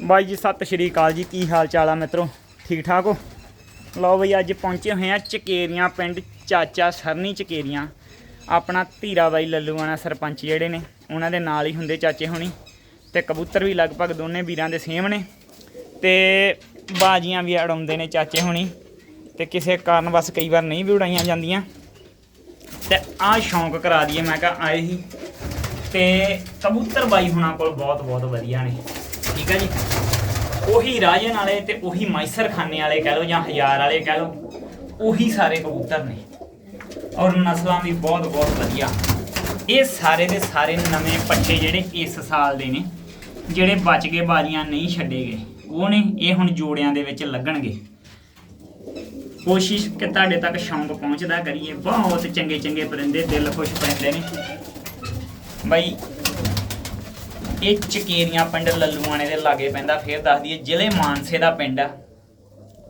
ਬਾਈ ਜੀ, ਸਤਿ ਸ਼੍ਰੀ ਅਕਾਲ ਜੀ। ਕੀ ਹਾਲ ਚਾਲ ਆ ਮਿੱਤਰੋ? ਠੀਕ ਠਾਕ ਹੋ? ਲਓ ਬਈ, ਅੱਜ ਪਹੁੰਚੇ ਹੋਏ ਆ ਚਕੇਰੀਆਂ ਪਿੰਡ ਚਾਚਾ ਸਰਨੀ ਚਕੇਰੀਆਂ। ਆਪਣਾ ਧੀਰਾ ਬਾਈ ਲੱਲੂਆਣਾ ਸਰਪੰਚ ਜਿਹੜੇ ਨੇ, ਉਹਨਾਂ ਦੇ ਨਾਲ ਹੀ ਹੁੰਦੇ ਚਾਚੇ ਹੋਣੀ ਤੇ ਕਬੂਤਰ ਵੀ ਲਗਭਗ ਦੋਨੇ ਵੀਰਾਂ ਦੇ ਸੇਮ ਨੇ ਤੇ ਬਾਜੀਆਂ ਵੀ ਉਡਾਉਂਦੇ ਨੇ ਚਾਚੇ ਹੋਣੀ ਤੇ ਕਿਸੇ ਕਾਰਨ ਬਸ ਕਈ ਵਾਰ ਨਹੀਂ ਵੀ ਉਡਾਈਆਂ ਜਾਂਦੀਆਂ। ਤੇ ਆਹ ਸ਼ੌਂਕ ਕਰਾ ਦਈਏ, ਮੈਂ ਕਿਹਾ ਆਏ ਹੀ। ਤੇ ਕਬੂਤਰ ਬਾਈ ਹੁਣਾਂ ਕੋਲ ਬਹੁਤ ਬਹੁਤ ਵਧੀਆ ਨੇ। ਠੀਕ ਹੈ ਜੀ? ਉਹੀ ਰਾਜਨ ਵਾਲੇ ਤੇ ਉਹੀ ਮਾਈਸਰ ਖਾਨੇ ਵਾਲੇ ਕਹਿ ਲਓ ਜਾਂ ਹਜ਼ਾਰ ਵਾਲੇ ਕਹਿ ਲਓ, ਉਹੀ ਸਾਰੇ ਕਬੂਤਰ ਨੇ। ਔਰ ਨਸਲਾਂ ਵੀ ਬਹੁਤ ਬਹੁਤ ਵਧੀਆ। ਇਹ ਸਾਰੇ ਦੇ ਸਾਰੇ ਨਵੇਂ ਪੱਠੇ ਜਿਹੜੇ ਇਸ ਸਾਲ ਦੇ ਨੇ, ਜਿਹੜੇ ਬਚ ਗਏ ਬਾਜੀਆਂ ਨਹੀਂ ਛੱਡੇ ਗਏ, ਉਹ ਨੇ, ਇਹ ਹੁਣ ਜੋੜਿਆਂ ਦੇ ਵਿੱਚ ਲੱਗਣਗੇ। ਕੋਸ਼ਿਸ਼ ਕਿ ਤੁਹਾਡੇ ਤੱਕ ਸ਼ੌਂਕ ਪਹੁੰਚਦਾ ਕਰੀਏ, ਬਹੁਤ ਚੰਗੇ ਚੰਗੇ ਪਰਿੰਦੇ, ਦਿਲ ਖੁਸ਼ ਪੈਂਦੇ ਨੇ। ਬਈ ਇਹ ਚਕੇਰੀਆਂ ਪਿੰਡ ਲੱਲੂਆਣੇ ਦੇ ਲਾਗੇ ਪੈਂਦਾ, ਫੇਰ ਦੱਸ ਦਈਏ ਜ਼ਿਲ੍ਹੇ ਮਾਨਸੇ ਦਾ ਪਿੰਡ ਆ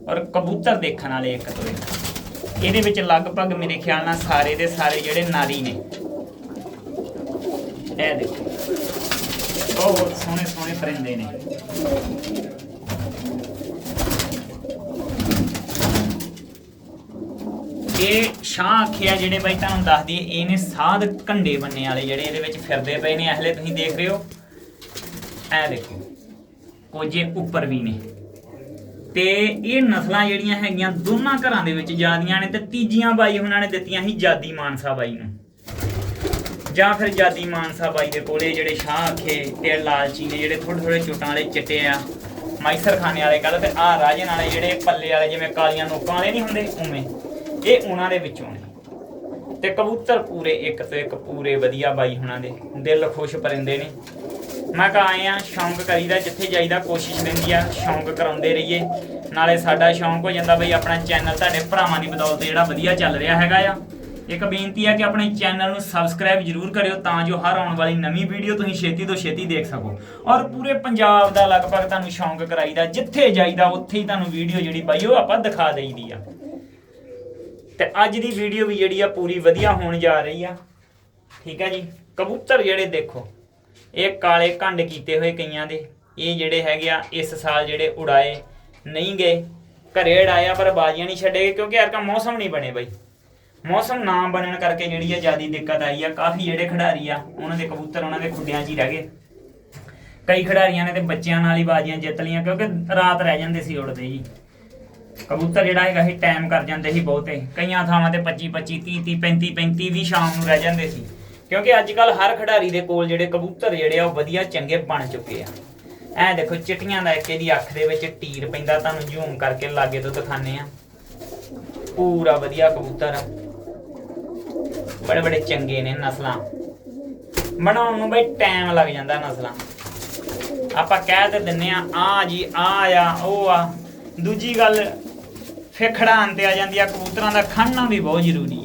ਔਰ ਕਬੂਤਰ ਦੇਖਣ ਵਾਲੇ ਇੱਕ ਤੋਂ ਇੱਕ। ਇਹਦੇ ਵਿੱਚ ਲਗਭਗ ਮੇਰੇ ਖਿਆਲ ਨਾਲ ਸਾਰੇ ਦੇ ਸਾਰੇ ਜਿਹੜੇ ਨਾਰੀ ਨੇ। ਇਹ ਦੇਖੋ। ਬਹੁਤ ਸੋਹਣੇ ਸੋਹਣੇ ਪਰਿੰਦੇ ਨੇ। ਇਹ ਸ਼ਾਹ ਆਖਿਆ ਜਿਹੜੇ ਬਾਈ ਤੁਹਾਨੂੰ ਦੱਸ ਦਈਏ, ਇਹ ਸਾਧ ਕੰਡੇ ਬੰਨੇ ਵਾਲੇ ਜਿਹੜੇ ਇਹਦੇ ਵਿੱਚ ਫਿਰਦੇ ਪਏ ਨੇ। ਹਲੇ ਤੁਸੀਂ ਦੇਖ ਰਹੇ ਹੋ। ਇਹ ਦੇਖੋ ਕੋਜੇ ਉੱਪਰ ਵੀ ਨੇ। ਤੇ ਇਹ ਨਸਲਾਂ ਜਿਹੜੀਆਂ ਹੈਗੀਆਂ, ਦੋਨਾਂ ਘਰਾਂ ਦੇ ਵਿੱਚ ਜਾਂਦੀਆਂ ਨੇ ਤੇ ਤੀਜੀਆਂ ਬਾਈ ਉਹਨਾਂ ਨੇ ਦਿੱਤੀਆਂ ਸੀ ਜਾਦੀ ਮਾਨਸਾ ਬਾਈ ਨੂੰ। ਜਾਂ ਫਿਰ ਜਾਦੀ ਮਾਨਸਾ ਬਾਈ ਦੇ ਕੋਲੇ ਜਿਹੜੇ ਸ਼ਾਹ ਅੱਖੇ ਤੇ ਲਾਲਚੀ ਨੇ, ਜਿਹੜੇ ਥੋੜੇ ਥੋੜੇ ਚੋਟਾਂ ਵਾਲੇ ਚਿੱਟੇ ਆ ਮਾਈਸਰ ਖਾਨੇ ਵਾਲੇ ਕਹਿੰਦਾ ਤੇ ਆ ਰਾਜੇ ਨਾਲੇ ਜਿਹੜੇ ਪੱਲੇ ਵਾਲੇ ਜਿਵੇਂ ਕਾਲੀਆਂ ਨੋਕਾਂ ਵਾਲੇ ਨਹੀਂ ਹੁੰਦੇ, ਉਵੇਂ। ਇਹ ਉਹਨਾਂ ਦੇ ਵਿੱਚੋਂ ਨੇ। ਤੇ ਕਬੂਤਰ ਪੂਰੇ ਇੱਕ ਤੋਂ ਇੱਕ ਪੂਰੇ ਵਧੀਆ ਬਾਈ ਹੁਣਾਂ ਦੇ। ਦਿਲ ਖੁਸ਼ ਪਰਿੰਦੇ ਨੇ। ਮੈਂ ਕਹਾਂ ਆਏ ਆ, ਸ਼ੌਂਕ ਕਰੀਦਾ ਜਿੱਥੇ ਜਾਈਦਾ, ਕੋਸ਼ਿਸ਼ ਰਹਿੰਦੀ ਆ, ਸ਼ੌਂਕ ਕਰਾਉਂਦੇ ਰਹੀਏ। ਨਾਲੇ ਸਾਡਾ ਸ਼ੌਂਕ ਹੋ ਜਾਂਦਾ ਬਈ ਆਪਣਾ ਚੈਨਲ ਤੁਹਾਡੇ ਭਰਾਵਾਂ ਦੀ ਬਦੌਲਤ ਜਿਹੜਾ ਵਧੀਆ ਚੱਲ ਰਿਹਾ ਹੈਗਾ ਆ। ਇੱਕ ਬੇਨਤੀ ਆ ਕਿ ਆਪਣੇ ਚੈਨਲ ਨੂੰ ਸਬਸਕ੍ਰਾਈਬ ਜਰੂਰ ਕਰਿਓ ਤਾਂ ਜੋ ਹਰ ਆਉਣ ਵਾਲੀ ਨਵੀਂ ਵੀਡੀਓ ਤੁਸੀਂ ਛੇਤੀ ਤੋਂ ਛੇਤੀ ਦੇਖ ਸਕੋ। ਔਰ ਪੂਰੇ ਪੰਜਾਬ ਦਾ ਲਗਭਗ ਤੁਹਾਨੂੰ ਸ਼ੌਂਕ ਕਰਾਈਦਾ, ਜਿੱਥੇ ਜਾਈਦਾ, ਉੱਥੇ ਹੀ ਤੁਹਾਨੂੰ ਵੀਡੀਓ ਜਿਹੜੀ ਬਾਈ ਉਹ ਆਪਾਂ ਦਿਖਾ ਦੇਈਦੀ ਆ। ਤੇ ਅੱਜ ਦੀ ਵੀਡੀਓ ਵੀ ਜਿਹੜੀ ਆ ਪੂਰੀ ਵਧੀਆ ਹੋਣ ਜਾ ਰਹੀ ਆ। ਠੀਕ ਹੈ ਜੀ? ਕਬੂਤਰ ਜਿਹੜੇ ਦੇਖੋ। ਇਹ ਕਾਲੇ ਕੰਡ ਕੀਤੇ ਹੋਏ ਕਈਆਂ ਦੇ। ਇਹ ਜਿਹੜੇ ਹੈਗੇ ਆ, ਇਸ ਸਾਲ ਜਿਹੜੇ ਉਡਾਏ ਨਹੀਂ ਗਏ। ਘਰੇ ਉਡਾਇਆ ਪਰ ਬਾਜੀਆਂ ਨਹੀਂ ਛੱਡੇ ਕਿਉਂਕਿ ਯਾਰ ਕਾ ਮੌਸਮ ਨਹੀਂ ਬਣੇ ਬਈ। ਮੌਸਮ ਨਾ ਬਣਨ ਕਰਕੇ ਜਿਹੜੀ ਆ ਜਿਆਦੀ ਦਿੱਕਤ ਆਈ ਆ, ਕਾਫੀ ਜਿਹੜੇ ਖਿਡਾਰੀ ਆ, ਉਹਨਾਂ ਦੇ ਕਬੂਤਰ, ਉਹਨਾਂ ਦੇ ਖੁੱਡਿਆਂ 'ਚ ਹੀ ਰਹਿ ਗਏ। ਕਈ ਖਿਡਾਰੀਆਂ ਨੇ ਤੇ ਬੱਚਿਆਂ ਨਾਲ ਹੀ ਬਾਜੀਆਂ ਜਿੱਤ ਲਈਆਂ, ਕਿਉਂਕਿ ਰਾਤ ਰਹਿ ਜਾਂਦੇ ਸੀ ਉੜਦੇ ਜੀ ਕਬੂਤਰ ਜਿਹੜਾ ਹੈਗਾ ਸੀ ਟਾਈਮ ਕਰ ਜਾਂਦੇ ਸੀ ਬਹੁਤੇ। ਕਈਆਂ ਥਾਵਾਂ ਤੇ 25 25 30 30 35 35 ਵੀ ਸ਼ਾਮ ਨੂੰ ਰਹਿ ਜਾਂਦੇ ਸੀ। ਕਿਉਂਕਿ ਅੱਜ ਕੱਲ ਹਰ ਖਿਡਾਰੀ ਦੇ ਕੋਲ ਜਿਹੜੇ ਕਬੂਤਰ ਜਿਹੜੇ ਆ, ਉਹ ਵਧੀਆ, ਚੰਗੇ ਬਣ ਚੁੱਕੇ ਆ। ਐ ਦੇਖੋ, ਚਿੱਟੀਆਂ ਦਾ ਇੱਕ ਇਹਦੀ ਅੱਖ ਦੇ ਵਿੱਚ ਟੀਰ ਪੈਂਦਾ, ਤੁਹਾਨੂੰ ਜ਼ੂਮ ਕਰਕੇ ਲਾਗੇ ਤੋਂ ਦਿਖਾਣੇ ਆ। ਪੂਰਾ ਵਧੀਆ ਕਬੂਤਰ। ਆ ਬੜੇ ਬੜੇ ਚੰਗੇ ਨੇ ਨਸਲਾਂ। ਬਣਾਉਣ ਨੂੰ ਬਈ ਟਾਈਮ ਲੱਗ ਜਾਂਦਾ ਨਸਲਾਂ। ਆਪਾਂ ਕਹਿ ਤੇ ਦਿੰਨੇ ਆ ਆ ਜੀ, ਆ ਆ, ਉਹ ਆ। ਦੂਜੀ ਗੱਲ ਫੇ ਤੇ ਆ ਜਾਂਦੀ ਆ, ਕਬੂਤਰਾਂ ਦਾ ਖੜਨਾ ਵੀ ਬਹੁਤ ਜ਼ਰੂਰੀ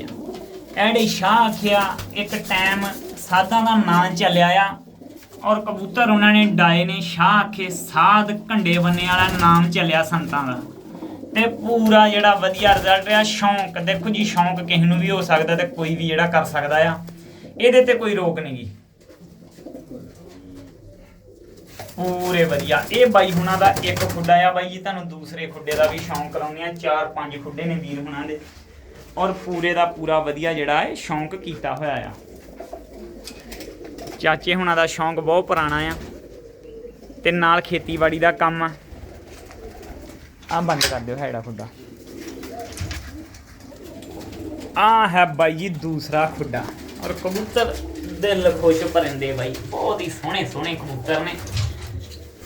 ਆ ਸ਼ਾਹ ਆਖਿਆ, ਇੱਕ ਟਾਈਮ ਸਾਧਾਂ ਦਾ ਨਾਂ ਚੱਲਿਆ ਆ ਔਰ ਕਬੂਤਰ ਉਹਨਾਂ ਨੇ ਡਾਏ ਨੇ, ਸ਼ਾਹ ਆਖੇ, ਸਾਧ ਘੰਡੇ ਬੰਨੇ ਵਾਲਾ ਨਾਮ ਚੱਲਿਆ ਸੰਤਾਂ ਦਾ। ਤੇ ਪੂਰਾ ਜਿਹੜਾ ਵਧੀਆ ਰਿਜ਼ਲਟ ਰਿਹਾ, ਸ਼ੌਂਕ, ਦੇਖੋ ਜੀ, ਸ਼ੌਂਕ ਕਿਸੇ ਨੂੰ ਵੀ ਹੋ ਸਕਦਾ ਤੇ ਕੋਈ ਵੀ ਜਿਹੜਾ ਕਰ ਸਕਦਾ ਆ, ਇਹਦੇ ਤੇ ਕੋਈ ਰੋਕ ਨਹੀਂਗੀ ਪੂਰੇ ਵਧੀਆ। ਇਹ ਬਾਈ ਹੁਣਾਂ ਦਾ ਇੱਕ ਖੁੱਡਾ ਆ। ਬਾਈ ਜੀ, ਤੁਹਾਨੂੰ ਦੂਸਰੇ ਖੁੱਡੇ ਦਾ ਵੀ ਸ਼ੌਂਕ ਕਰਾਉਂਦੇ ਆ। ਚਾਰ ਪੰਜ ਖੁੱਡੇ ਨੇ ਵੀਰ ਹੁਣਾਂ ਦੇ। ਔਰ ਪੂਰੇ ਦਾ ਪੂਰਾ ਵਧੀਆ ਜਿਹੜਾ ਹੈ ਸ਼ੌਂਕ ਕੀਤਾ ਹੋਇਆ ਆ। ਚਾਚੇ ਹੁਣਾਂ ਦਾ ਸ਼ੌਂਕ ਬਹੁਤ ਪੁਰਾਣਾ ਆ ਤੇ ਨਾਲ ਖੇਤੀਬਾੜੀ ਦਾ ਕੰਮ ਆ। ਆ ਬੰਦ ਕਰ ਦਿਓ ਹੈੜਾ ਖੁੱਡਾ। ਆ ਹੈ ਬਾਈ ਜੀ ਦੂਸਰਾ ਖੁੱਡਾ। ਔਰ ਕਬੂਤਰ ਦਿਲ ਖੁਸ਼ ਭਰਿੰਦੇ ਬਾਈ। ਬਹੁਤ ਹੀ ਸੋਹਣੇ ਸੋਹਣੇ ਕਬੂਤਰ ਨੇ।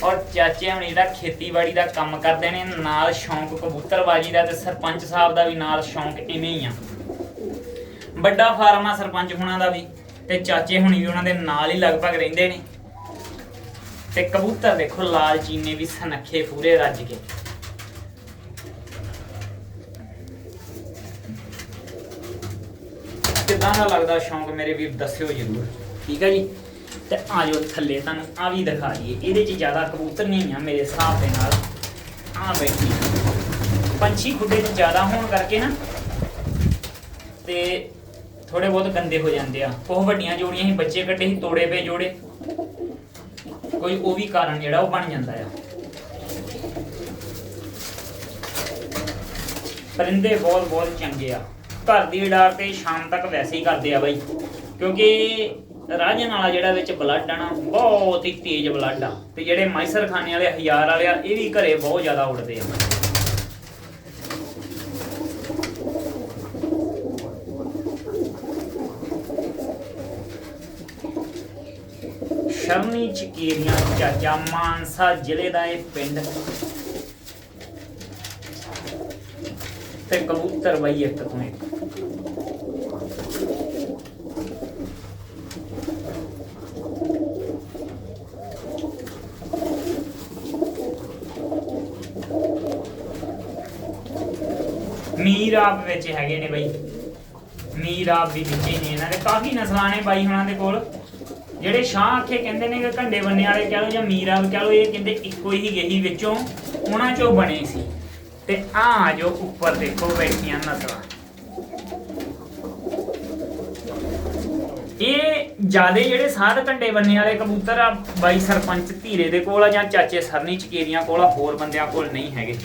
ਔਰ ਚਾਚੇ ਹੁਣ ਜਿਹੜਾ ਖੇਤੀਬਾੜੀ ਦਾ ਕੰਮ ਕਰਦੇ ਨੇ, ਨਾਲ ਸ਼ੌਂਕ ਕਬੂਤਰਬਾਜੀ ਦਾ ਤੇ ਸਰਪੰਚ ਸਾਹਿਬ ਦਾ ਵੀ ਨਾਲ ਸ਼ੌਂਕ ਇਵੇਂ ਹੀ ਆ। ਵੱਡਾ ਫਾਰਮ ਆ ਸਰਪੰਚ ਹੁਣਾਂ ਦਾ ਵੀ ਤੇ ਚਾਚੇ ਹੁਣੀ ਵੀ ਉਹਨਾਂ ਦੇ ਨਾਲ ਹੀ ਲਗਭਗ ਰਹਿੰਦੇ ਨੇ। ਤੇ ਕਬੂਤਰ ਦੇਖੋ, ਲਾਲ ਚੀਨੇ ਵੀ ਸਨੱਖੇ ਪੂਰੇ ਰੱਜ ਕੇ। ਕਿਦਾਂ ਦਾ ਲੱਗਦਾ ਸ਼ੌਂਕ ਮੇਰੇ ਵੀਰ, ਦੱਸਿਓ ਜਰੂਰ। ਠੀਕ ਹੈ ਜੀ? ਤੇ ਆ ਆਜੋ ਥੱਲੇ, ਤੁਹਾਨੂੰ ਆ ਵੀ ਦਿਖਾ ਦਈਏ। ਇਹਦੇ 'ਚ ਜ਼ਿਆਦਾ ਕਬੂਤਰ ਨਹੀਂ ਆ ਮੇਰੇ ਹਿਸਾਬ ਦੇ ਨਾਲ। ਆ ਬੈਠੀ ਪੰਛੀ ਖੁੱਡੇ 'ਚ ਜ਼ਿਆਦਾ ਹੋਣ ਕਰਕੇ ਨਾ ਤੇ ਥੋੜੇ ਬਹੁਤ ਗੰਦੇ ਹੋ ਜਾਂਦੇ ਆ। ਉਹ ਵੱਡੀਆਂ ਜੋੜੀਆਂ ਹੀ, ਬੱਚੇ ਕੱਢੇ ਸੀ ਤੋੜੇ ਪਏ ਜੋੜੇ। ਕੋਈ ਉਹ ਵੀ ਕਾਰਨ ਜਿਹੜਾ ਉਹ ਬਣ ਜਾਂਦਾ ਆ। ਪਰਿੰਦੇ ਬਹੁਤ ਬਹੁਤ ਚੰਗੇ ਆ। ਘਰ ਦੀ ਡਾਰ ਤੇ ਸ਼ਾਮ ਤੱਕ ਵੈਸੇ ਹੀ ਕਰਦੇ ਆ ਬਾਈ। ਕਿਉਂਕਿ ਰਾਜਨ ਵਾਲਾ ਜਿਹੜਾ ਵਿੱਚ ਬਲੱਡ ਆ ਨਾ, ਬਹੁਤ ਹੀ ਤੇਜ਼ ਬਲੱਡ ਆ। ਤੇ ਜਿਹੜੇ ਮਾਈਸਰ ਖਾਨੇ ਵਾਲੇ ਹਜ਼ਾਰ ਵਾਲੇ ਆ, ਇਹ ਵੀ ਘਰੇ ਬਹੁਤ ਜ਼ਿਆਦਾ ਉੜਦੇ ਆ। ਸ਼ਰਮੀ ਚਕੀਰੀਆਂ, ਚਾਚਾ ਮਾਨਸਾ ਜ਼ਿਲ੍ਹੇ ਦਾ ਇਹ ਪਿੰਡ। ਤੇ ਕਬੂਤਰ ਬਈ ਇੱਕ ਤੋਂ ਇੱਕ। ਮੀਰ ਵਿੱਚ ਹੈਗੇ ਨੇ ਬਈ। ਮੀਰ ਵੀ ਵਿੱਚ ਹੀ ਨੇ ਇਹਨਾਂ ਦੇ। ਕਾਫੀ ਨਸਲਾਂ ਨੇ ਬਾਈ ਹੁਣਾਂ ਦੇ ਕੋਲ। ਜਿਹੜੇ ਸ਼ਾਹ ਆਖੇ ਕਹਿੰਦੇ ਨੇ ਕਿ ਘੰਡੇ ਬੰਨੇ ਵਾਲੇ ਕਹ ਲੋ ਜਾਂ ਮੀਰ ਕਹ ਲੋ ਇਹ ਕਹਿੰਦੇ ਇੱਕੋ ਹੀ ਗਈ ਵਿੱਚੋਂ ਉਹਨਾਂ ਚੋਂ ਬਣੇ ਸੀ। ਤੇ ਆ ਜੋ ਉੱਪਰ ਦੇਖੋ ਬੈਠੀਆਂ ਨਸਲਾਂ। ਇਹ ਜਿਆਦੇ ਜਿਹੜੇ ਸਾਧ ਘੰਟੇ ਬੰਨੇ ਵਾਲੇ ਕਬੂਤਰ ਆ, ਬਾਈ ਸਰਪੰਚ ਧੀਰੇ ਦੇ ਕੋਲ ਆ ਜਾਂ ਚਾਚੇ ਸਰਨੀ ਚਕੇਰੀਆਂ ਕੋਲ ਆ, ਹੋਰ ਬੰਦਿਆਂ ਕੋਲ ਨਹੀਂ ਹੈਗੇ।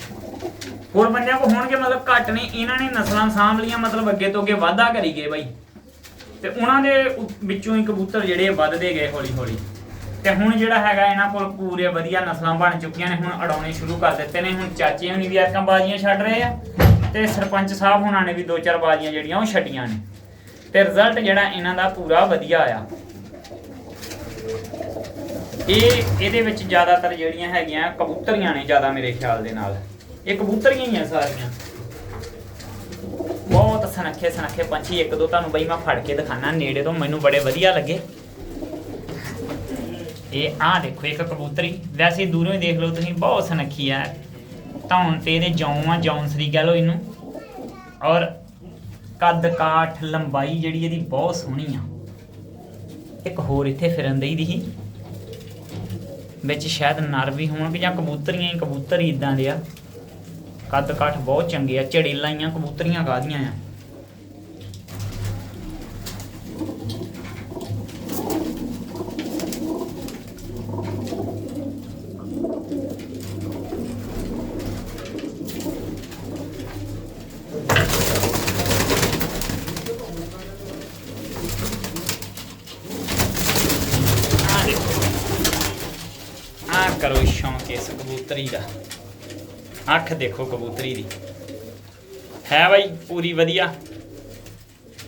ਹੋਰ ਬੰਦਿਆਂ ਕੋਲ ਹੋਣਗੇ ਮਤਲਬ ਘੱਟ ਨੇ ਇਹਨਾਂ ਨੇ ਨਸਲਾਂ ਸਾਂਭ ਲੀਆਂ ਮਤਲਬ ਅੱਗੇ ਤੋਂ ਅੱਗੇ ਵਾਧਾ ਕਰੀ ਗਏ ਬਾਈ। ਤੇ ਉਹਨਾਂ ਦੇ ਵਿੱਚੋਂ ਹੀ ਕਬੂਤਰ ਜਿਹੜੇ ਵੱਧਦੇ ਗਏ ਹੌਲੀ ਹੌਲੀ ਤੇ ਹੁਣ ਜਿਹੜਾ ਹੈਗਾ ਇਹਨਾਂ ਕੋਲ ਪੂਰੇ ਵਧੀਆ ਨਸਲਾਂ ਬਣ ਚੁੱਕੀਆਂ ਨੇ, ਹੁਣ ਅੜਾਉਣੇ ਸ਼ੁਰੂ ਕਰ ਦਿੱਤੇ ਨੇ, ਹੁਣ ਚਾਚੇ ਹੁਣੀ ਵੀ ਐਰਕਾਂ ਬਾਜ਼ੀਆਂ ਛੱਡ ਰਹੇ ਆ ਤੇ ਸਰਪੰਚ ਸਾਹਿਬ ਹੁਣਾਂ ਨੇ ਵੀ ਦੋ ਚਾਰ ਬਾਜ਼ੀਆਂ ਜਿਹੜੀਆਂ ਉਹ ਛੱਡੀਆਂ ਨੇ। ਤੇ ਰਿਜ਼ਲਟ ਜਿਹੜਾ ਇਹਨਾਂ ਦਾ ਪੂਰਾ ਵਧੀਆ ਆਇਆ ਇਹ, ਇਹਦੇ ਵਿੱਚ ਜ਼ਿਆਦਾਤਰ ਜਿਹੜੀਆਂ ਹੈਗੀਆਂ ਕਬੂਤਰੀਆਂ ਨੇ ਜ਼ਿਆਦਾ ਮੇਰੇ ਖਿਆਲ ਦੇ ਨਾਲ। ਇਹ ਕਬੂਤਰੀਆਂ ਹੀ ਆ ਸਾਰੀਆਂ। ਬਹੁਤ ਸਨੱਖੇ ਸਨੱਖੇ ਪੰਛੀ, ਇੱਕ ਦੋ ਤੁਹਾਨੂੰ ਬਈ ਮੈਂ ਫੜ ਕੇ ਦਿਖਾਣਾ ਨੇੜੇ ਤੋਂ ਮੈਨੂੰ ਬੜੇ ਵਧੀਆ ਲੱਗੇ। ਇਹ ਆਹ ਦੇਖੋ, ਇੱਕ ਕਬੂਤਰੀ। ਵੈਸੇ ਦੂਰੋਂ ਹੀ ਦੇਖ ਲਓ ਤੁਸੀਂ, ਬਹੁਤ ਸਨੱਖੀ ਆ। ਧੌਣ ਤੇ ਇਹਦੇ ਜੌਂ ਆ ਜੌਂਸਰੀ ਕਹਿ ਲਓ ਇਹਨੂੰ। ਔਰ ਕੱਦ, ਕਾਠ, ਲੰਬਾਈ ਜਿਹੜੀ ਇਹਦੀ ਬਹੁਤ ਸੋਹਣੀ ਆ। ਇੱਕ ਹੋਰ ਇੱਥੇ ਫਿਰਨ ਦਈ ਦੀ ਵਿੱਚ ਸ਼ਾਇਦ ਨਰ ਵੀ ਹੋਣਗੇ ਜਾਂ ਕਬੂਤਰੀਆਂ ਹੀ ਕਬੂਤਰ ਹੀ ਇਦਾਂ ਦੇ ਆ। ਕੱਦ ਕਾਠ ਬਹੁਤ ਚੰਗੇ ਆ ਝੜੀਲਾਂ ਹੀ ਆ ਕਬੂਤਰੀਆਂ ਕਾਹਦੀਆਂ ਆ ਆ ਦੇਖੋ ਆ ਕਰੋ ਸ਼ੌਂਕ ਇਸ ਕਬੂਤਰੀ ਦਾ ਅੱਖ ਦੇਖੋ ਕਬੂਤਰੀ ਦੀ। ਹੈ ਬਾਈ ਪੂਰੀ ਵਧੀਆ?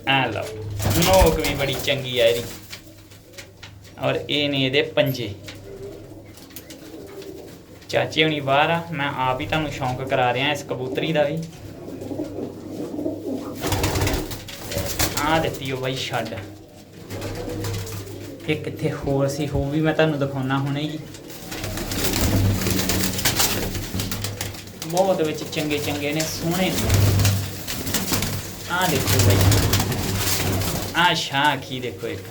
ਐ ਲਓ ਨੋਕ ਵੀ ਬੜੀ ਚੰਗੀ ਆ ਇਹਦੀ। ਔਰ ਇਹ ਨੇ ਇਹਦੇ ਪੰਜੇ। ਚਾਚੇ ਹੁਣੀ ਬਾਹਰ ਆ, ਮੈਂ ਆਪ ਹੀ ਤੁਹਾਨੂੰ ਸ਼ੌਂਕ ਕਰਾ ਰਿਹਾ ਇਸ ਕਬੂਤਰੀ ਦਾ ਵੀ। ਆ ਦਿੱਤੀ ਉਹ ਬਾਈ ਛੱਡ। ਇਹ ਕਿੱਥੇ ਹੋਰ ਸੀ ਹੋ ਵੀ ਮੈਂ ਤੁਹਾਨੂੰ ਦਿਖਾਉਣਾ ਹੁਣੇ ਹੀ। ਬਹੁਤ ਵਿੱਚ ਚੰਗੇ ਚੰਗੇ ਨੇ, ਸੋਹਣੇ ਆ ਦੇਖੋ ਬਾਈ। ਆ ਸ਼ਾਹ ਦੇਖੋ ਇੱਕ।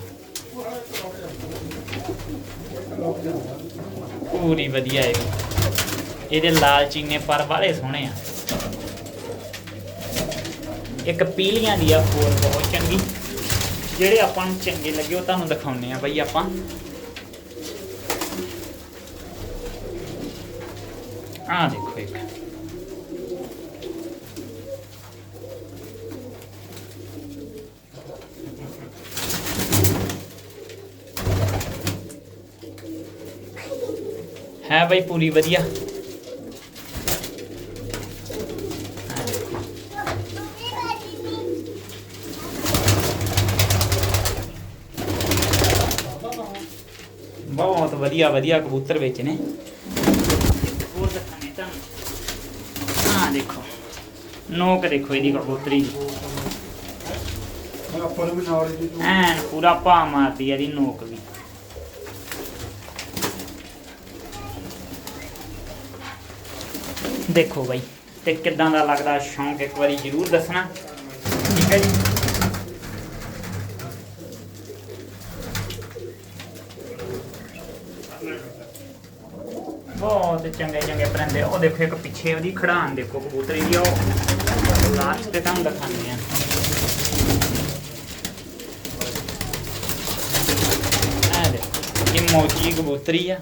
ਪੂਰੀ ਵਧੀਆ ਹੈ ਇਹਦੇ ਲਾਲ ਚੀਨੇ ਪਰ ਵਾਲੇ ਸੋਹਣੇ ਆ। ਇੱਕ ਪੀਲੀਆਂ ਦੀ ਆ ਫੋਰ ਬਹੁਤ ਚੰਗੀ। ਜਿਹੜੇ ਆਪਾਂ ਨੂੰ ਚੰਗੇ ਲੱਗੇ, ਉਹ ਤੁਹਾਨੂੰ ਦਿਖਾਉਣੇ ਆ ਬਈ ਆਪਾਂ। ਆ ਦੇਖੋ ਇੱਕ। ਹੈ ਬਈ ਪੂਰੀ ਵਧੀਆ। ਬਹੁਤ ਵਧੀਆ ਵਧੀਆ ਕਬੂਤਰ ਵਿੱਚ ਨੇ। ਹੋਰ ਦਿਖਾਣੇ ਤੁਹਾਨੂੰ। ਆਹ ਦੇਖੋ ਨੋਕ ਦੇਖੋ ਇਹਦੀ ਕਬੂਤਰੀ ਦੀ। ਐਨ ਪੂਰਾ ਭਾ ਮਾਰਦੀ ਆ ਇਹਦੀ ਨੋਕ ਵੀ। ਦੇਖੋ ਬਾਈ, ਤੇ ਕਿੱਦਾਂ ਦਾ ਲੱਗਦਾ ਸ਼ੌਂਕ ਇੱਕ ਵਾਰੀ ਜਰੂਰ ਦੱਸਣਾ। ਠੀਕ ਹੈ ਜੀ। ਬਹੁਤ ਚੰਗੇ ਚੰਗੇ ਪਰਿੰਦੇ। ਉਹ ਦੇਖੋ, ਇੱਕ ਪਿੱਛੇ ਉਹਦੀ ਖੜਾਨ ਦੇਖੋ, ਕਬੂਤਰੀ ਦੀ, ਉਹ ਲਾਸਟ ਤੇ ਤੁਹਾਨੂੰ ਦਿਖਾਉਂਦੇ ਆ ਇਹ ਦੇਖੋ, ਇਹ ਮੋਚੀ ਕਬੂਤਰੀ ਆ।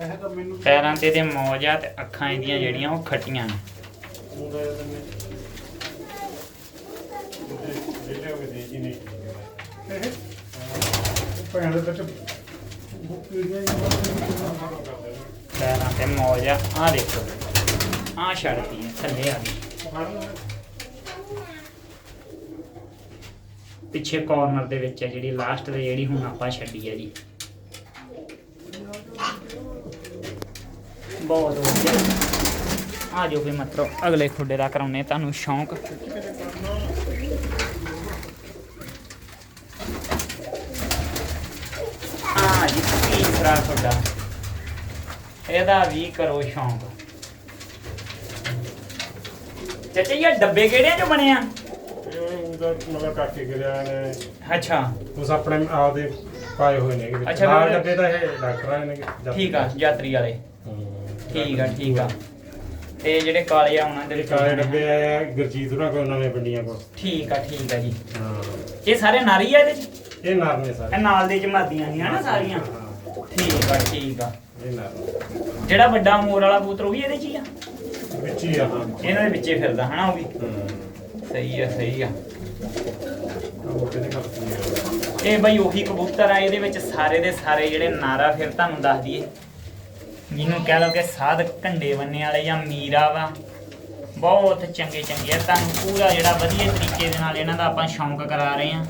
ਇਹ ਤਾਂ ਮੈਨੂੰ ਪੈਰਾਂ ਤੇ ਇਹਦੇ ਮੌਜ ਆ ਤੇ ਅੱਖਾਂ ਇਹਦੀਆਂ ਜਿਹੜੀਆਂ ਉਹ ਖੱਟੀਆਂ ਨੇ। ਮੁੰਡਾ ਤਾਂ ਮੈਂ ਭੈਣ ਦੇ ਵਿੱਚ ਬੁੱਕੀ ਪੈਰਾਂ ਤੇ ਮੌਜ ਆ। ਆ ਦੇਖੋ। ਆ ਛੱਡਤੀ ਹੈ ਥੱਲੇ ਆ ਗਈ। ਪਿੱਛੇ ਕਾਰਨਰ ਦੇ ਵਿੱਚ ਹੈ ਜਿਹੜੀ ਲਾਸਟ ਤੇ ਜਿਹੜੀ ਹੁਣ ਆਪਾਂ ਛੱਡੀ ਹੈ ਜੀ। ਬਹੁਤ ਵਧੀਆ ਆ ਜੋ ਵੀ ਮਤਲਬ ਅਗਲੇ ਖੁੱਡੇ ਦਾ ਕਰਾਉਨੇ ਤੁਹਾਨੂੰ ਸ਼ੌਂਕ। ਆ ਜੀ ਤੀਸਰਾ ਖੁੱਡਾ। ਇਹਦਾ ਵੀ ਕਰੋ ਸ਼ੌਂਕ। ਚਾਚਾ ਇਹ ਡੱਬੇ ਕਿਹੜਿਆਂ ਚੋਂ ਬਣੇ ਆ? ਉਹਦਾ ਮਤਲਬ ਕਾਕੇ ਗਿਰਿਆ ਨੇ। ਅੱਛਾ। ਉਸ ਆਪਣੇ ਆਪਦੇ ਪਾਏ ਹੋਏ ਨੇ। ਅੱਛਾ, ਨਾਲ ਡੱਬੇ ਤਾਂ ਇਹ ਡਾਕਟਰਾਂ ਨੇ ਠੀਕ ਆ ਯਾਤਰੀ ਵਾਲੇ। ਠੀਕ ਆ ਠੀਕ ਆ। ਤੇ ਜਿਹੜੇ ਕਾਲੇ ਆ ਉਹਨਾਂ ਦੇ ਜਿਹੜੇ ਵਿੱਚ ਕਾਲੇ ਡੱਬੇ ਆਏ ਆ ਗੁਰਜੀਤ ਉਹਨਾਂ ਕੋਲ ਨਵੇਂ ਪਿੰਡੀਆਂ ਕੋਲ। ਠੀਕ ਆ ਠੀਕ ਆ ਜੀ। ਹਾਂ। ਇਹ ਸਾਰੇ ਨਾਰੀ ਆ ਇਹਦੇ ਚ? ਇਹ ਨਰ ਨੇ ਇਹ ਸਾਰੇ ਨਾਲ ਦੇ ਜਮਾਦੀਆਂ ਨਹੀਂ ਹਨਾ ਸਾਰੀਆਂ? ਠੀਕ ਆ ਠੀਕ ਆ। ਇਹ ਨਰ ਨੇ। ਜਿਹੜਾ ਵੱਡਾ ਮੋਰ ਵਾਲਾ ਕਬੂਤਰ ਉਹ ਵੀ ਇਹਦੇ ਚ ਹੀ ਆ? ਵਿੱਚ ਹੀ ਆ ਹਾਂ। ਇਹਨਾਂ ਦੇ ਵਿੱਚੇ ਫਿਰਦਾ ਹਨਾ ਉਹ ਵੀ? ਸਹੀ ਆ ਸਹੀ ਆ। ਉਹ ਕਿਹਨੇ ਕਰਤੀ ਹੈ ਇਹ ਬਈ ਉਹੀ ਕਬੂਤਰ ਆ ਇਹਦੇ ਵਿੱਚ ਸਾਰੇ ਦੇ ਸਾਰੇ ਜਿਹੜੇ ਨਾਰਾ ਫਿਰ ਤੁਹਾਨੂੰ ਦੱਸ ਦਈਏ। ਜਿਹਨੂੰ ਕਹਿ ਲਓ ਕਿ ਸਾਧ ਘੰਡੇ ਬੰਨੇ ਵਾਲੇ ਜਾਂ ਮੀਰਾ ਵਾ। ਬਹੁਤ ਚੰਗੇ ਚੰਗੇ ਆ। ਤੁਹਾਨੂੰ ਪੂਰਾ ਜਿਹੜਾ ਵਧੀਆ ਤਰੀਕੇ ਦੇ ਨਾਲ ਇਹਨਾਂ ਦਾ ਆਪਾਂ ਸ਼ੌਂਕ ਕਰਾ ਰਹੇ ਆ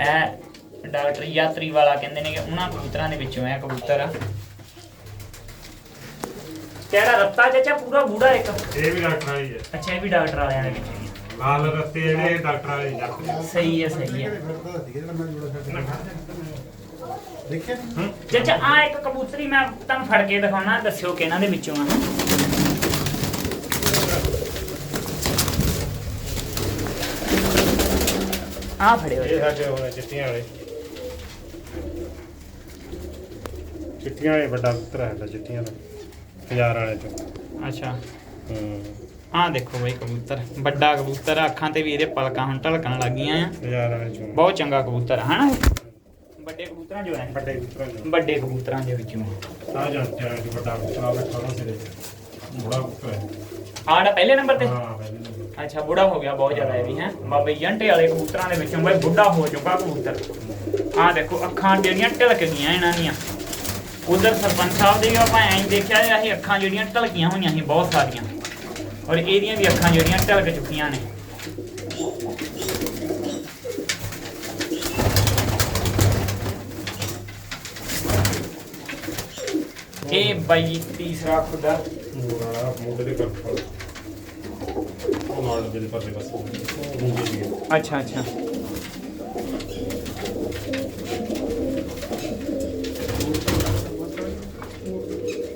ਇਹ ਡਾਕਟਰ ਯਾਤਰੀ ਵਾਲਾ ਕਹਿੰਦੇ ਨੇ ਕਿ ਉਹਨਾਂ ਕਬੂਤਰਾਂ ਦੇ ਵਿੱਚੋਂ ਇਹ ਕਬੂਤਰ ਆ। ਕਿਹੜਾ ਰੱਤਾ ਚਾਚਾ? ਪੂਰਾ ਬੂੜਾ ਇੱਕ? ਇਹ ਵੀ ਡਾਕਟਰਾਂ ਹੀ ਹੈ ਅੱਛਾ ਇਹ ਵੀ ਡਾਕਟਰ ਵਾਲਿਆਂ ਦੇ ਵਿੱਚ। ਲਾਲ ਰੱਤੇ ਜਿਹੜੇ ਡਾਕਟਰਾਂ ਦੇ ਜੱਟ ਸਹੀ ਹੈ ਸਹੀ ਹੈ ਦੇਖਿਆ ਚਾਚਾ ਆ ਇੱਕ ਕਬੂਤਰੀ ਮੈਂ ਤੁਹਾਨੂੰ ਫੜ ਕੇ ਦਿਖਾਉਣਾ ਦੱਸਿਓ ਕਿ ਇਹਨਾਂ ਦੇ ਵਿੱਚੋਂ ਆ। ਆ ਫੜਿਓ ਇਹ ਸਾਡੇ ਹੋਣੇ ਚਿੱਟੀਆਂ ਵਾਲੇ। ਚਿੱਟੀਆਂ ਵਾਲੇ ਵੱਡਾ ਪੁੱਤਰ ਹੈ ਚਿੱਟੀਆਂ ਦਾ ਹਜ਼ਾਰ ਵਾਲੇ ਚ ਅੱਛਾ। ਹੂੰ। ਆ ਦੇਖੋ ਬਈ ਕਬੂਤਰ ਵੱਡਾ ਕਬੂਤਰ ਆ, ਅੱਖਾਂ ਤੇ ਵੀ ਇਹਦੇ ਪਲਕਾਂ ਹੁਣ ਢਲਕਣ ਲੱਗੀਆਂ ਆ। ਹਜ਼ਾਰ ਵਾਲੇ ਚ। ਬਹੁਤ ਚੰਗਾ ਕਬੂਤਰ ਆ ਹਨਾ ਵੱਡੇ ਕਬੂਤਰਾਂ ਜੋ ਹੈ। ਵੱਡੇ ਪੁੱਤਰਾਂ ਚ। ਵੱਡੇ ਕਬੂਤਰਾਂ ਦੇ ਵਿੱਚੋਂ। ਆ ਜਾਂਦੇ ਆ ਕਿ ਵੱਡਾ ਪੁੱਤਰ ਆ ਬੈਠਾ ਨਾ ਸਿਰੇ ਬੜਾ ਪੁੱਤਰ ਹੈ। ਆੜਾ ਪਹਿਲੇ ਨੰਬਰ ਤੇ? ਹਾਂ ਪਹਿਲੇ ਨੰਬਰ। ਅੱਛਾ ਬੁੱਢਾ ਹੋ ਗਿਆ ਬਹੁਤ ਜ਼ਿਆਦਾ ਇਹ ਵੀ ਹੈ। ਬਾਬੇ ਜੰਟੇ ਵਾਲੇ ਕਬੂਤਰਾਂ ਦੇ ਵਿੱਚੋਂ ਬਈ ਬੁੱਢਾ ਹੋ ਚੁੱਕਾ ਕਬੂਤਰ। ਆਹ ਦੇਖੋ ਅੱਖਾਂ ਜਿਹੜੀਆਂ ਢਲਕ ਗਈਆਂ ਇਹਨਾਂ ਦੀਆਂ। ਉਧਰ ਸਰਪੰਚ ਸਾਹਿਬ ਦੇ ਆਪਾਂ ਐਂ ਹੀ ਦੇਖਿਆ ਇਹ ਅੱਖਾਂ ਜਿਹੜੀਆਂ ਢਲਕੀਆਂ ਹੋਈਆਂ ਸੀ ਬਹੁਤ ਸਾਰੀਆਂ। ਔਰ ਇਹਦੀਆਂ ਵੀ ਅੱਖਾਂ ਜਿਹੜੀਆਂ ਢਲਕ ਚੁੱਕੀਆਂ ਨੇ। ਇਹ ਬਾਈ ਤੀਸਰਾ ਖੁਦਾ ਮੂਰ ਮੁੰਡੇ ਦੇ ਫੜ। ਉਹ ਨਾਲ ਦੇ ਪਾਸੇ। ਬਸ ਮੁੰਡੇ ਦੀ ਅੱਛਾ ਅੱਛਾ।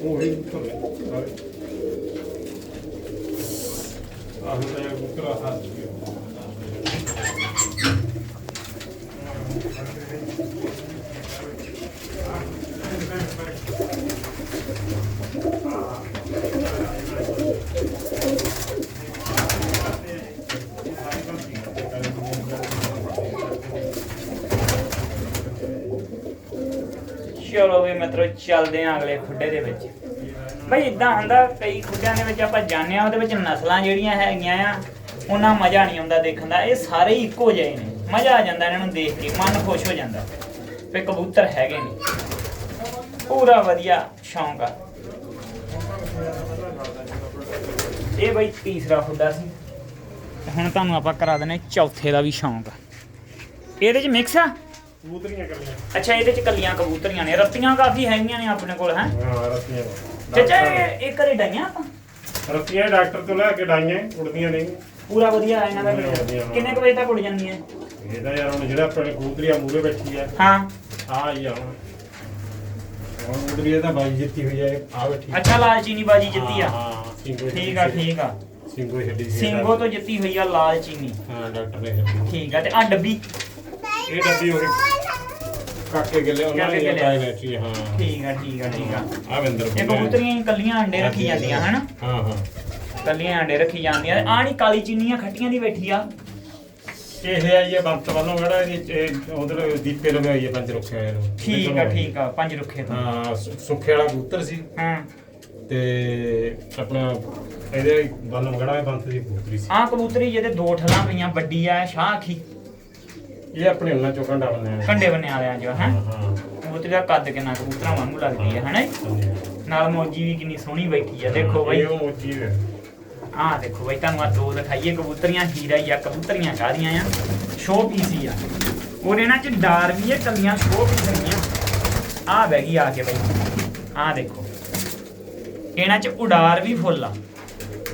ਉਹ ਹੀ ਆਹ ਤਾਂ ਇਹ ਆ ਸਾਥ ਚਲੋ ਵੀ ਮਿੱਤਰੋ, ਚੱਲਦੇ ਆਂ ਅਗਲੇ ਖੁੱਡੇ ਦੇ ਵਿੱਚ। ਬਈ ਇਦਾਂ ਹੁੰਦਾ, ਕਈ ਖੁੱਡਿਆਂ ਦੇ ਵਿੱਚ ਆਪਾਂ ਜਾਂਦੇ ਉਹਦੇ ਵਿੱਚ ਨਸਲਾਂ ਜਿਹੜੀਆਂ ਹੈਗੀਆਂ ਆ, ਉਹਨਾਂ ਮਜ਼ਾ ਨਹੀਂ ਆਉਂਦਾ ਦੇਖਣ ਦਾ। ਇਹ ਸਾਰੇ ਇੱਕੋ ਜਿਹੇ ਨੇ। ਮਜ਼ਾ ਆ ਜਾਂਦਾ ਇਹਨਾਂ ਨੂੰ ਦੇਖ ਕੇ, ਮਨ ਖੁਸ਼ ਹੋ ਜਾਂਦਾ। ਵੀ ਕਬੂਤਰ ਹੈਗੇ ਨੇ। ਪੂਰਾ ਵਧੀਆ ਸ਼ੌਂਕ ਆ। ਇਹ ਬਈ ਤੀਸਰਾ ਖੁੱਡਾ ਸੀ। ਹੁਣ ਤੁਹਾਨੂੰ ਆਪਾਂ ਕਰਾ ਦਿੰਦੇ ਚੌਥੇ ਦਾ ਵੀ ਸ਼ੌਂਕ ਇਹਦੇ ਚ ਮਿਕਸ ਆ? ਕਬੂਤਰੀਆਂ ਕਰਨੀਆਂ ਅੱਛਾ ਇਹਦੇ ਚ ਕੱਲੀਆਂ ਕਬੂਤਰੀਆਂ ਨੇ। ਰੱਤੀਆਂ ਕਾਫੀ ਹੈਗੀਆਂ ਨੇ ਆਪਣੇ ਕੋਲ ਹੈ? ਹਾਂ ਰੱਤੀਆਂ ਚਾਚਾ ਇਹ ਇਹ ਘਰੇ ਡਾਈਆਂ ਆਪਾਂ? ਰੱਤੀਆਂ ਡਾਕਟਰ ਤੋਂ ਲੈ ਕੇ ਡਾਈਆਂ ਉੜਦੀਆਂ ਨਹੀਂ। ਪੂਰਾ ਵਧੀਆ ਇਹਨਾਂ ਦਾ ਵਧੀਆ, ਵਧੀਆ। ਕਿੰਨੇ ਕੁ ਵਜੇ ਤੱਕ ਉੜ ਜਾਂਦੀਆਂ? ਇਹਦਾ ਯਾਰ ਹੁਣ ਜਿਹੜਾ ਆਪਣੇ ਕਬੂਤਰੀਆਂ ਮੂਰੇ ਬੈਠੀ ਆ। ਹਾਂ। ਆ ਹੀ ਆ ਹੁਣ। ਹੁਣ ਕਬੂਤਰੀ ਤਾਂ ਬਾਈ ਜਿੱਤੀ ਹੋਈ ਆ ਆ ਬੈਠੀ। ਅੱਛਾ ਲਾਲ ਚੀਨੀ ਬਾਜੀ ਜਿੱਤੀ ਆ। ਹਾਂ ਸਿੰਘੋ ਠੀਕ ਆ ਠੀਕ ਆ। ਸਿੰਘੋ ਛੱਡੀ ਸੀ। ਸਿੰਘੋ ਤੋਂ ਜਿੱਤੀ ਹੋਈ ਆ ਲਾਲ ਚੀਨੀ। ਹਾਂ ਡਾਕਟਰ ਨੇ ਠੀਕ ਆ ਤੇ ਆ ਡੱਬੀ। ਇਹ ਡੱਬੀ ਹੋ ਗਈ ਕਾਕੇ ਗਿੱਲੇ ਉਹਨਾਂ ਕਾਕੇ ਨੇ ਗਿੱਲੇ। ਟਾਈ ਬੈਠੀ ਹਾਂ ਠੀਕ ਆ ਠੀਕ ਆ ਠੀਕ ਆ। ਆ ਵਿੰਦਰ ਇਹ ਕਬੂਤਰੀਆਂ ਹੀ ਕੱਲੀਆਂ ਅੰਡੇ ਰੱਖੀ ਜਾਂਦੀਆਂ ਹਨਾ? ਹਾਂ ਹਾਂ। ਕੱਲੀਆਂ ਅੰਡੇ ਰੱਖੀ ਜਾਂਦੀਆਂ। ਆ ਨਹੀਂ ਕਾਲੀ ਚੀਨੀਆਂ ਖੱਟੀਆਂ ਦੀ ਬੈਠੀ ਆ। ਇਹ ਹੈ ਬੰਤ ਵੱਲੋਂ ਕਿਹੜਾ ਇਹ ਉਧਰ ਦੀਪੇ ਲਵੇ ਆਈ ਹੈ ਪੰਜ ਰੁੱਖੇ ਆਏ ਨੂੰ। ਠੀਕ ਆ ਠੀਕ ਆ ਪੰਜ ਰੁੱਖੇ ਤੋਂ। ਹਾਂ ਸੁ- ਸੁੱਖੇ ਵਾਲਾ ਕਬੂਤਰ ਸੀ। ਹਾਂ। ਤੇ ਆਪਣਾ ਇਹਦੇ ਬੰਨ ਮਗੜਾ ਬੰਤ ਦੀ ਕਬੂਤਰੀ ਸੀ। ਆਹ ਕਬੂਤਰੀ ਜਿਹਦੇ ਦੋ ਠਲਾਂ ਪਈਆਂ ਵੱਡੀ ਆ ਸ਼ਾਹ ਅੱਖੀ ਇਹ ਆਪਣੇ ਉਹਨਾਂ ਚੋਂ ਕੰਡਾ ਬੰਨਿਆ ਕੰਡੇ ਬੰਨੇ ਵਾਲਿਆਂ ਜੋ ਹੈ? ਹਾਂ ਕਬੂਤਰੀ ਦਾ ਕੱਦ ਕਿੰਨਾ ਕਬੂਤਰਾਂ ਵਾਂਗੂ ਲੱਗਦੀ ਹੈ ਹਨਾ ਜੀ? ਨਾਲ ਮੌਜੀ ਵੀ ਕਿੰਨੀ ਸੋਹਣੀ ਬੈਠੀ ਆ ਦੇਖੋ ਬਈ। ਇਹ ਉਹ ਮੋਚੀ ਹੈ ਆਹ ਦੇਖੋ ਬਈ ਤੁਹਾਨੂੰ ਆ ਦੋ ਦਿਖਾਈਏ ਕਬੂਤਰੀਆਂ ਹੀਰਾ ਹੀ ਆ ਕਬੂਤਰੀਆਂ ਕਾਹਦੀਆਂ ਆ? ਸ਼ੋ ਪੀਸੀ ਆ। ਔਰ ਇਹਨਾਂ ਚ ਡਾਰ ਵੀ ਹੈ ਕੱਲੀਆਂ ਸ਼ੋ ਪੀਸ ਨਹੀਂ ਆ ਆਹ ਬਹਿ ਗਈ ਆ ਕੇ ਬਈ। ਆਹ ਦੇਖੋ। ਇਹਨਾਂ ਚ ਉਡਾਰ ਵੀ ਫੁੱਲ ਆ।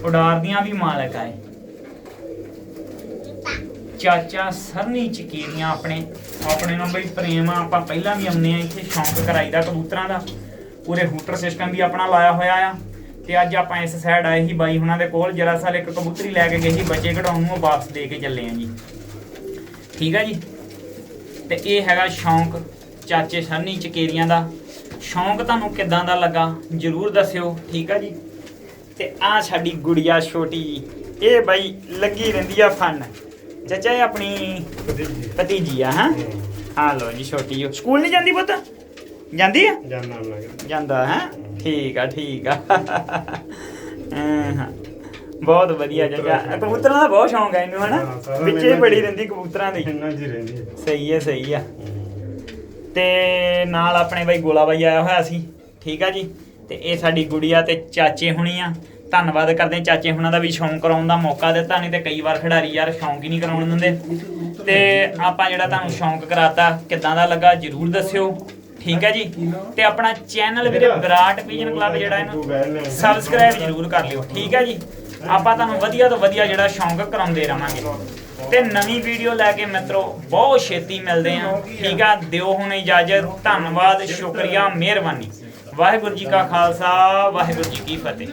ਉਡਾਰ ਦੀਆਂ ਵੀ ਮਾਲਕ ਆ ਇਹ। ਚਾਚਾ ਸਰਨੀ ਚਕੀਰੀਆਂ ਆਪਣੇ। ਆਪਣੇ ਨਾਲ ਬਈ ਪ੍ਰੇਮ ਆ, ਆਪਾਂ ਪਹਿਲਾਂ ਵੀ ਆਉਂਦੇ ਆ ਇੱਥੇ ਸ਼ੌਂਕ ਕਰਾਈਦਾ ਕਬੂਤਰਾਂ ਦਾ। ਪੂਰੇ ਹੂਟਰ ਸਿਸਟਮ ਵੀ ਆਪਣਾ ਲਾਇਆ ਹੋਇਆ ਆ। ਤੇ ਅੱਜ ਆਪਾਂ ਇਸ ਸਾਈਡ ਆਏ ਸੀ ਬਾਈ ਹੁਣਾਂ ਦੇ ਕੋਲ, ਜਰਾ ਸਾਲ ਇੱਕ ਕਬੂਤਰੀ ਲੈ ਕੇ ਗਏ ਸੀ, ਬੱਚੇ ਕਢਾਉਣ ਨੂੰ ਵਾਪਸ ਦੇ ਕੇ ਚੱਲੇ ਆ ਜੀ। ਠੀਕ ਆ ਜੀ? ਤੇ ਇਹ ਹੈਗਾ ਸ਼ੌਂਕ ਚਾਚੇ ਸਰਨੀ ਚਕੇਰੀਆਂ ਦਾ। ਸ਼ੌਂਕ ਤੁਹਾਨੂੰ ਕਿਦਾਂ ਦਾ ਲੱਗਾ, ਜਰੂਰ ਦੱਸਿਓ, ਠੀਕ ਆ ਜੀ? ਤੇ ਆ ਸਾਡੀ ਗੁੜੀਆ ਛੋਟੀ ਜੀ, ਇਹ ਬਾਈ ਲੱਗੀ ਰਹਿੰਦੀ ਆ ਫਨ। ਚਾਚਾ ਇਹ ਆਪਣੀ ਭਤੀਜੀ ਆ ਹਾਂ? ਆ ਲੋ ਜੀ ਛੋਟੀ ਓ ਸਕੂਲ ਨਹੀਂ ਜਾਂਦੀ ਪੁੱਤ? ਜਾਂਦੀ ਆ? ਜਾਂਦਾ ਹੈ? ਠੀਕ ਆ ਠੀਕ ਆ। ਹਾਂ, ਹਾਂ। ਬਹੁਤ ਵਧੀਆ ਜਗਾ ਕਬੂਤਰਾਂ ਦਾ ਬਹੁਤ ਸ਼ੌਂਕ ਹੈ ਇਹਨੂੰ ਹਾਂ, ਹਨਾ ਵਿੱਚੇ ਬੜੀ ਜੀ। ਰਹਿੰਦੀ ਕਬੂਤਰਾਂ ਦੀ। ਇੰਨਾ ਜੀ ਰਹਿੰਦੀ ਹੈ ਸਹੀ ਹੈ ਸਹੀ ਆ। ਤੇ ਨਾਲ ਆਪਣੇ ਬਾਈ ਗੋਲਾ ਬਾਈ ਆਇਆ ਹੋਇਆ ਸੀ। ਠੀਕ ਆ ਜੀ। ਤੇ ਇਹ ਸਾਡੀ ਗੁੜੀਆ ਤੇ ਚਾਚੇ ਹੁਣੀ ਆ। ਧੰਨਵਾਦ ਕਰਦੇ ਹਾਂ ਚਾਚੇ ਹੁਣਾਂ ਦਾ ਵੀ ਸ਼ੌਂਕ ਕਰਾਉਣ ਦਾ ਮੌਕਾ ਦਿੱਤਾ, ਨਹੀਂ ਤੇ ਕਈ ਵਾਰ ਖਿਡਾਰੀ ਯਾਰ ਸ਼ੌਂਕ ਹੀ ਨਹੀਂ ਕਰਾਉਣ ਦਿੰਦੇ। ਤੇ ਆਪਾਂ ਜਿਹੜਾ ਤੁਹਾਨੂੰ ਸ਼ੌਂਕ ਕਰਾਤਾ, ਕਿੱਦਾਂ ਦਾ ਲੱਗਾ ਜਰੂਰ ਦੱਸਿਓ। ਠੀਕ ਹੈ ਜੀ? ਤੇ ਆਪਣਾ ਚੈਨਲ ਵੀਰੇ ਵਿਰਾਟ ਵਿਜਨ ਕਲੱਬ ਜਿਹੜਾ ਇਹਨੂੰ ਸਬਸਕ੍ਰਾਈਬ ਜਰੂਰ ਕਰ ਲਿਓ। ਠੀਕ ਹੈ ਜੀ? ਆਪਾਂ ਤੁਹਾਨੂੰ ਵਧੀਆ ਤੋਂ ਵਧੀਆ ਜਿਹੜਾ ਸ਼ੌਂਕ ਕਰਾਉਂਦੇ ਰਵਾਂਗੇ। ਤੇ ਨਵੀਂ ਵੀਡੀਓ ਲੈ ਕੇ ਮਿੱਤਰੋ, ਬਹੁਤ ਛੇਤੀ ਮਿਲਦੇ ਆਂ ਠੀਕ ਆ? ਦਿਓ ਹੁਣ ਇਜਾਜ਼ਤ। ਧੰਨਵਾਦ, ਸ਼ੁਕਰੀਆ, ਮਿਹਰਬਾਨੀ। ਵਾਹਿਗੁਰੂ ਜੀ ਕਾ ਖਾਲਸਾ, ਵਾਹਿਗੁਰੂ ਜੀ ਕੀ ਫਤਿਹ।